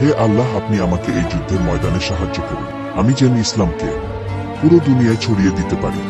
হে আল্লাহ, আপনি আমাকে এই যুদ্ধের ময়দানে সাহায্য করুন। আমি যেন ইসলামকে পুরো দুনিয়ায় ছড়িয়ে দিতে পারি।